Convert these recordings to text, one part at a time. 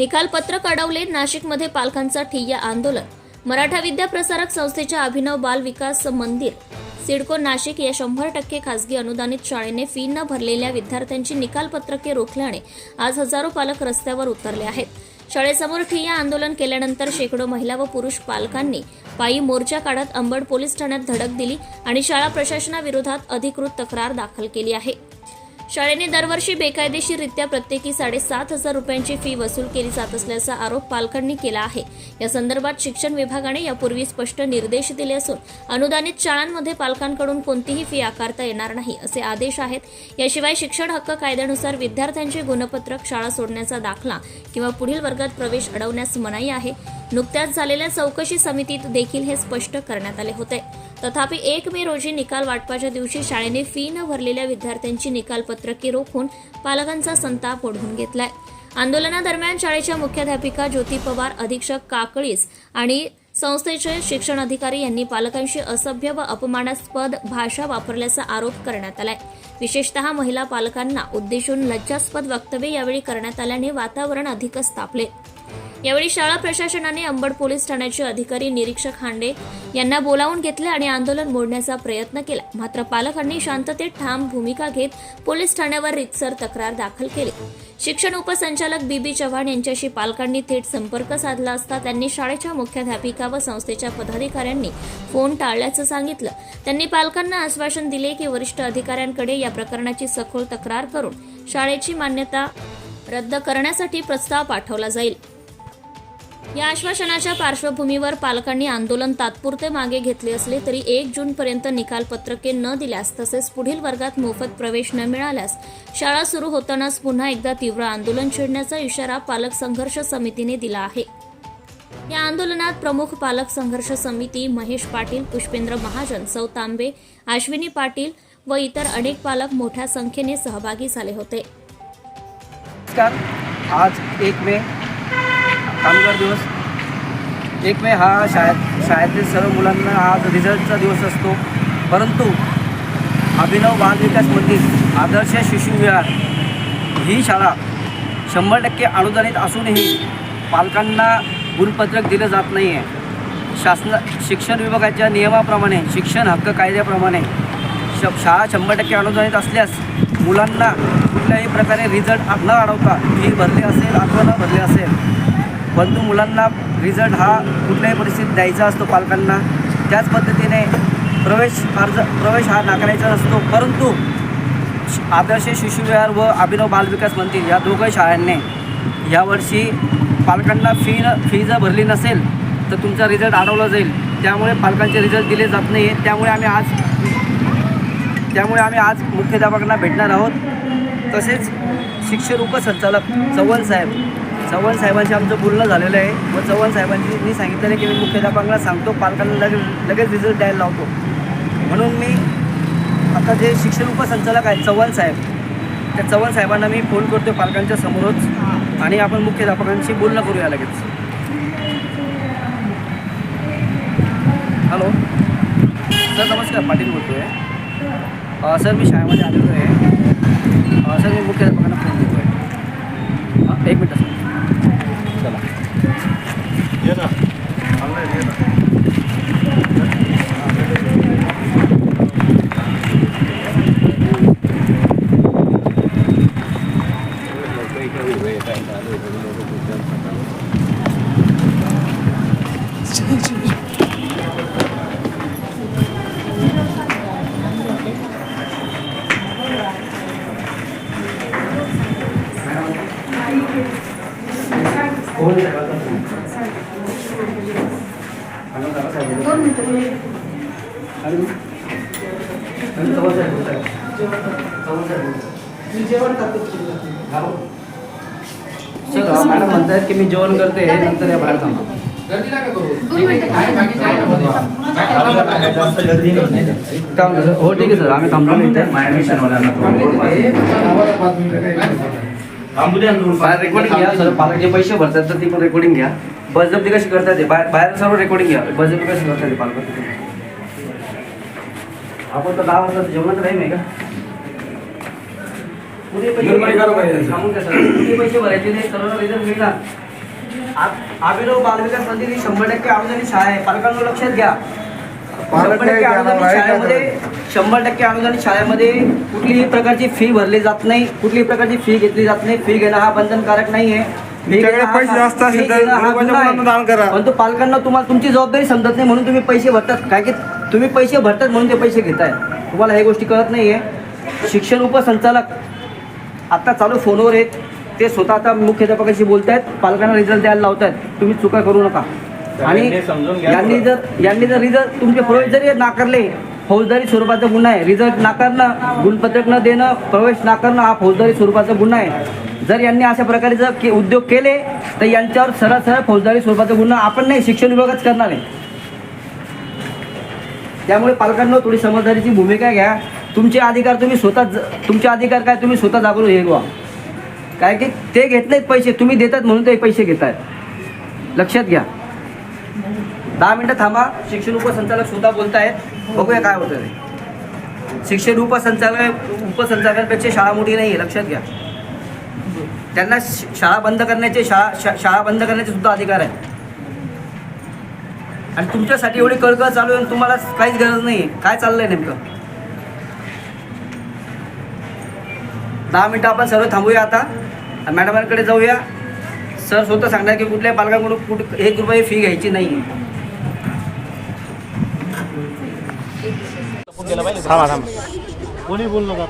निकालपत्रक अडवले नाशिकमध्ये पालकांचा ठिय्या आंदोलन. मराठा विद्या प्रसारक संस्थेच्या अभिनव बाल विकास मंदिर सिडको नाशिक या शंभर टक्के खासगी अनुदानित शाळेने फी न भरलेल्या विद्यार्थ्यांची निकालपत्रके रोखल्याने आज हजारो पालक रस्त्यावर उतरले आहेत. शाळेसमोर ठिय्या आंदोलन केल्यानंतर शेकडो महिला व पुरुष पालकांनी पायी मोर्चा काढत अंबड पोलीस ठाण्यात धडक दिली आणि शाळा प्रशासनाविरोधात अधिकृत तक्रार दाखल केली आहे. शाळेने दरवर्षी बेकायदेशीररित्या प्रत्येकी साडेसात हजार रुपयांची फी वसूल केली जात असल्याचा आरोप पालकांनी केला आहे. या संदर्भात शिक्षण विभागाने यापूर्वी स्पष्ट निर्देश दिले असून अनुदानित शाळांमध्ये पालकांकडून कोणतीही फी आकारता येणार नाही असे आदेश आहेत. याशिवाय शिक्षण हक्क कायद्यानुसार विद्यार्थ्यांचे गुणपत्रक शाळा सोडण्याचा दाखला किंवा पुढील वर्गात प्रवेश अडवण्यास मनाई आहे. नुकत्याच झालेल्या चौकशी समितीत देखील हे स्पष्ट करण्यात आले होते. तथापि एक मे रोजी निकाल वाटपाच्या दिवशी शाळेने फी न भरलेल्या विद्यार्थ्यांची निकालपत्रके रोखून पालकांचा संताप ओढवून घेतलाय. आंदोलनादरम्यान शाळेच्या मुख्याध्यापिका ज्योती पवार अधीक्षक काकळीस आणि संस्थेचे शिक्षण अधिकारी यांनी पालकांशी असभ्य व अपमानास्पद भाषा वापरल्याचा आरोप करण्यात आलाय. विशेषतः महिला पालकांना उद्देशून लज्जास्पद वक्तव्य यावेळी करण्यात आल्याने वातावरण अधिकच तापले. यावेळी शाळा प्रशासनाने अंबड पोलीस ठाण्याचे अधिकारी निरीक्षक हांडे यांना बोलावून घेतले आणि आंदोलन मोडण्याचा प्रयत्न केला. मात्र पालकांनी शांततेत ठाम भूमिका घेत पोलीस ठाण्यावर रितसर तक्रार दाखल केली. शिक्षण उपसंचालक बीबी चव्हाण यांच्याशी पालकांनी थेट संपर्क साधला असता त्यांनी शाळेच्या मुख्याध्यापिका व संस्थेच्या पदाधिकाऱ्यांनी फोन टाळल्याचं सांगितलं. त्यांनी पालकांना आश्वासन दिले की वरिष्ठ अधिकाऱ्यांकडे या प्रकरणाची सखोल तक्रार करून शाळेची मान्यता रद्द करण्यासाठी प्रस्ताव पाठवला जाईल. या आश्वासनाच्या पार्श्वभूमीवर पालकांनी आंदोलन तात्पुरते मागे घेतले असले तरी एक जून पर्यंत निकालपत्रके न दिल्यास तसेच पुढील वर्गात मोफत प्रवेश न मिळाल्यास शाळा सुरू होतानाच पुन्हा एकदा तीव्र आंदोलन छेडण्याचा इशारा पालक संघर्ष समितीने दिला आहे. या आंदोलनात प्रमुख पालक संघर्ष समिती महेश पाटील पुष्पेंद्र महाजन सौ तांबे अश्विनी पाटील व इतर अनेक पालक मोठ्या संख्येने सहभागी झाले होते. आज एक मे कामगार दिवस. एक मे हा शाळेत शाळेतील सर्व मुलांना आज रिझल्टचा दिवस असतो. परंतु अभिनव बाल विकास मंदिर आदर्श शिशुविहार ही शाळा शंभर टक्के अनुदानित असूनही पालकांना गुणपत्रक दिलं जात नाही आहे शासन शिक्षण विभागाच्या नियमाप्रमाणे शिक्षण हक्क कायद्याप्रमाणे श शाळा शंभर टक्के अनुदानित असल्यास मुलांना कुठल्याही प्रकारे रिझल्ट न अडवता फी भरली असेल अथवा न भरली असेल परंतु मुलांना रिझल्ट हा कुठल्याही परिस्थितीत द्यायचा असतो पालकांना. त्याच पद्धतीने प्रवेश अर्ज प्रवेश हा नाकारायचा असतो. परंतु श- आदर्श शिशुविहार व अभिनव बालविकास मंत्री या दोघं शाळांनी यावर्षी पालकांना फी न फी जर भरली नसेल तर तुमचा रिझल्ट अडवला जाईल. त्यामुळे पालकांचे रिझल्ट दिले जात नाही. त्यामुळे आम्ही आज त्यामुळे आम्ही आज मुख्याध्यापकांना भेटणार आहोत. तसेच शिक्षण उपसंचालक चव्हाण साहेब चव्हाण साहेबांशी आमचं बोलणं झालेलं आहे. व चव्हाण साहेबांची मी सांगितलेलं आहे की मी मुख्याध्यापकांना सांगतो पालकांना लगेच लगेच रिझल्ट द्यायला लावतो. म्हणून मी आता जे शिक्षण उपसंचालक आहेत चव्हाण साहेब त्या चव्हाण साहेबांना मी फोन करतो पालकांच्या समोरच आणि आपण मुख्याध्यापकांशी बोलणं करूया लगेच. हॅलो सर नमस्कार पाटील बोलतो आहे सर मी शाळेमध्ये आलेलो आहे. सर मी मुख्याध्यापकांना फोन करतो आहे एक मिनटं सर चला ये ना ऑनलाईन ये ना कोण आहे साहेबाचा फोन? हॅलो, दादा साहेब बोलतो. हॅलो. हॅलो, चव्हाण साहेब बोलत आहे. चव्हाण साहेब बोलत आहे. हॅलो. सर अ, मॅडम म्हणतायत की मी जेवण करते नंतर या बाहेर थांबा काय म्हणतो सर? हो ठीक आहे सर आम्ही थांबलो बाहेर रेकॉर्डिंग घ्या सर पालक जे पैसे भरतात तर ती पण रेकॉर्डिंग घ्या. बसजप्ती कशी करतात ते? बाहेर बाहेर सर्व रेकॉर्डिंग घ्या. बसजप्ती कशी करतात ते पालक? आपण तर दहा वाजता जेवणाचा टाईम आहे का? पैसे. थांबून द्या सर. पुढे पैसे भरायचे ते सर्व रिझल्ट मिळणार. आ- अभिनव बालविकास मंदिर ही शंभर टक्के अनुदानित शाळा आहे. पालकांवर लक्षात घ्या. शंभर टक्के का शाळेमध्ये शंभर टक्के अनुदानित शाळेमध्ये कुठलीही प्रकारची फी भरली जात नाही. कुठलीही प्रकारची फी घेतली जात नाही. फी घेणं हा बंधनकारक नाही आहे. परंतु पालकांना तुम्हाला तुमची जबाबदारी समजत नाही म्हणून तुम्ही पैसे भरतात. काय की तुम्ही पैसे भरतात म्हणून ते पैसे घेताय. तुम्हाला हे गोष्टी कळत नाही आहे शिक्षण उपसंचालक आता चालू फोनवर आहेत. ते स्वतः आता मुख्याध्यापकाशी बोलतायत. पालकांना रिझल्ट द्यायला लावतायत. तुम्ही चुका करू नका. आणि यांनी जर यांनी जर रिझल्ट तुमचे प्रवेश जरी नाकारले फौजदारी स्वरूपाचा गुन्हा आहे. रिझल्ट नाकारणं गुणपत्रक न देणं प्रवेश नाकारणं हा फौजदारी स्वरूपाचा गुन्हा आहे. जर यांनी अशा प्रकारे जर के उद्योग केले तर यांच्यावर सरळ सरळ फौजदारी स्वरूपाचा गुन्हा आपण नाही शिक्षण विभागच करणार आहे. त्यामुळे पालकांना थोडी समजदारीची भूमिका घ्या. तुमचे अधिकार तुम्ही स्वतः तुमचे अधिकार काय तुम्ही स्वतः जागरूक हे व्हा काय की ते घेत नाहीत पैसे तुम्ही देतात म्हणून ते पैसे घेत आहेत लक्षात घ्या. दहा मिनटं थांबा. शिक्षण उपसंचालक सुद्धा बोलतायत. बघूया काय होतं ते. शिक्षण उपसंचालक उपसंचालकांपेक्षा शाळा मोठी नाही आहे लक्षात घ्या. त्यांना शाळा बंद करण्याचे शाळा शा- शाळा बंद करण्याचे सुद्धा अधिकार आहेत. आणि तुमच्यासाठी एवढी कळकळ चालू आहे आणि तुम्हाला काहीच गरज नाही काय चाललंय नेमकं? दहा मिनटं आपण सर्व थांबूया आता. मॅडमांकडे जाऊया. सर स्वतः सांगणार की कुठल्याही पालकांकडून कुठ एक रुपये फी घ्यायची नाही कोणी बोल नका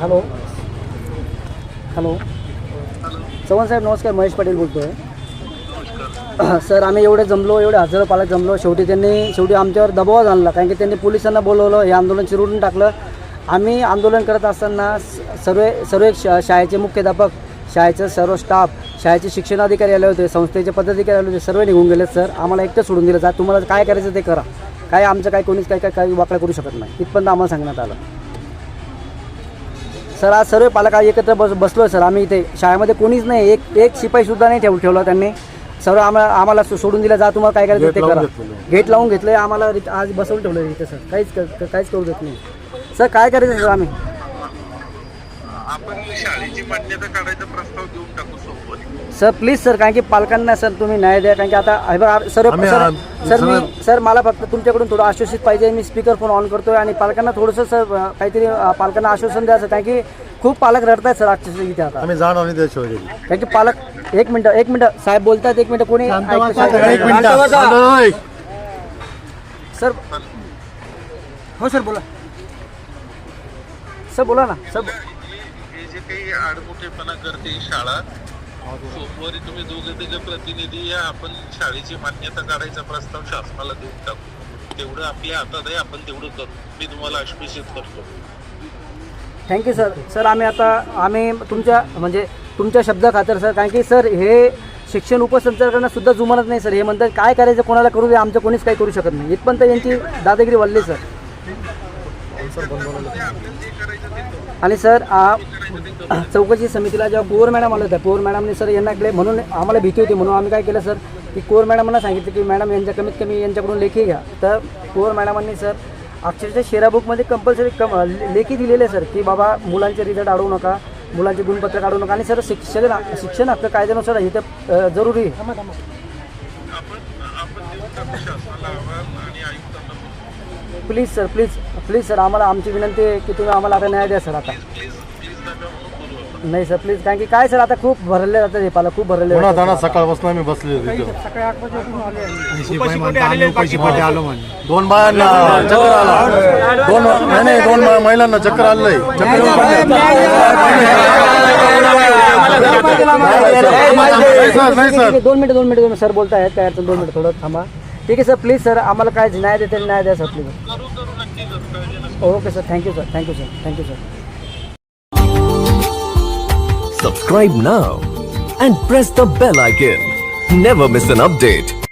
हॅलो. हॅलो. चव्हाण साहेब नमस्कार. महेश पाटील बोलतो आहे सर आम्ही एवढे जमलो एवढे हजारो पालक जमलो. शेवटी त्यांनी शेवटी आमच्यावर दबाव आणला. कारण की त्यांनी पोलिसांना बोलवलं हे आंदोलन चिरडून टाकलं. आम्ही आंदोलन करत असताना सर्व सर्व शा शाळेचे मुख्याध्यापक शाळेचं सर्व स्टाफ शाळेचे शिक्षणाधिकारी आले होते संस्थेचे पदाधिकारी आले होते सर्व निघून गेले सर. आम्हाला एकटं सोडून दिलं जा तुम्हाला काय करायचं ते करा. काय आमचं काय कोणीच काय काय काही वाकडा करू शकत नाही. इथपर्यंत आम्हाला सांगण्यात आलं. सर आज सर्व पालक एकत्र बस बसलो सर. आम्ही इथे शाळेमध्ये कोणीच नाही. एक एक शिपाईसुद्धा नाही ठेव ठेवला त्यांनी. सर्व आम्हाला आम्हाला सो- सोडून दिलं जा तुम्हाला काय करायचं ते करा. गेट लावून घेतलं आम्हाला रित- आज बसवून ठेवलं इथे सर. काहीच क- काहीच करू देत नाही. सर काय करायचं सर आम्ही? आपण शाळेची मान्यता काढायचा प्रस्ताव देऊन टाकू सोबत सर प्लीज सर कारण की पालकांना सर तुम्ही न्याय द्या कारण की आता हे बघा सर आम्ही सर सर मी सर- सर मला फक्त तुमच्याकडून थोडं आश्वासित पाहिजे मी स्पीकर फोन ऑन करतोय आणि पालकांना थोडंसं सर अं, काहीतरी अं, पालकांना आश्वासन द्यायचं कारण की खूप पालक रडतायत सर आजच्या इथे आता. आम्ही जाणार नाही त्याशिवाय कारण की पालक एक मिनिट एक मिनिट साहेब बोलतात एक मिनिट कोणी एक? मिनिट. सर हो सर बोला. सर बोला ना. सर काही आडमुठेपणा करते ही शाळा. सोमवारी तुम्ही दोघे तिघे प्रतिनिधी या आपण शाळेची मान्यता काढायचा प्रस्ताव शासनाला देऊन टाकू. तेवढं आपल्या हातात आहे आपण तेवढं करू. मी तुम्हाला आश्वासित करतो. थँक्यू सर सर आम्ही आता आम्ही तुमच्या म्हणजे तुमच्या शब्द खातर सर कारण की सर हे शिक्षण उपसंचालकांना सुद्धा जुमानत नाही सर हे म्हणतात काय करायचं कोणाला करू? दे आमचं कोणीच काही करू शकत नाही. इथपर्यंत यांची दादागिरी वाढली सर आणि सर आ, चौकशी समितीला जेव्हा कोर मॅडम आल्या होत्या कोर मॅडमने सर यांना इकडे म्हणून आम्हाला भीती होती म्हणून आम्ही काय केलं सर की कोर मॅडमांना सांगितलं की मॅडम यांच्या कमीत कमी यांच्याकडून लेखी घ्या. तर कोर मॅडमांनी सर अक्षरशः शेरा बुकमध्ये कंपल्सरी कम लेखी दिलेले सर की बाबा मुलांचे रिझल्ट अडवू नका मुलांचे गुणपत्र काढू नका. आणि सर शिक्षण शिक्षण हक्क कायद्यानुसार हे तर जरुरी आहे आपण आपण देऊन टाकू शासनाला अहवाल आणि आयुक्तांना बोलू. Please sir please please sir आम्हाला आमची विनंती आहे की तुम्ही आम्हाला आता न्याय द्या सर आता. नाही सर प्लीज कारण की काय सर आता खूप भरले जातात हे पाला खूप भरले जातात. सकाळपासून आम्ही बसले होते इथं. दोन बायांना चक्कर आला दोन नाही नाही दोन मा- महिलांना चक्कर आलंय चक्कर येऊन पडले. नाही सर नाही सर दोन मिनिटं दोन मिनिटं दोन सर बोलतायत काय अडचण दोन मिनिटं थोडं थांबा ठीक आहे सर प्लीज सर आम्हाला काय न्याय देते न्याय द्या sir please okay sir thank you sir thank you sir thank you sir. Subscribe ना and press the bell icon never miss an update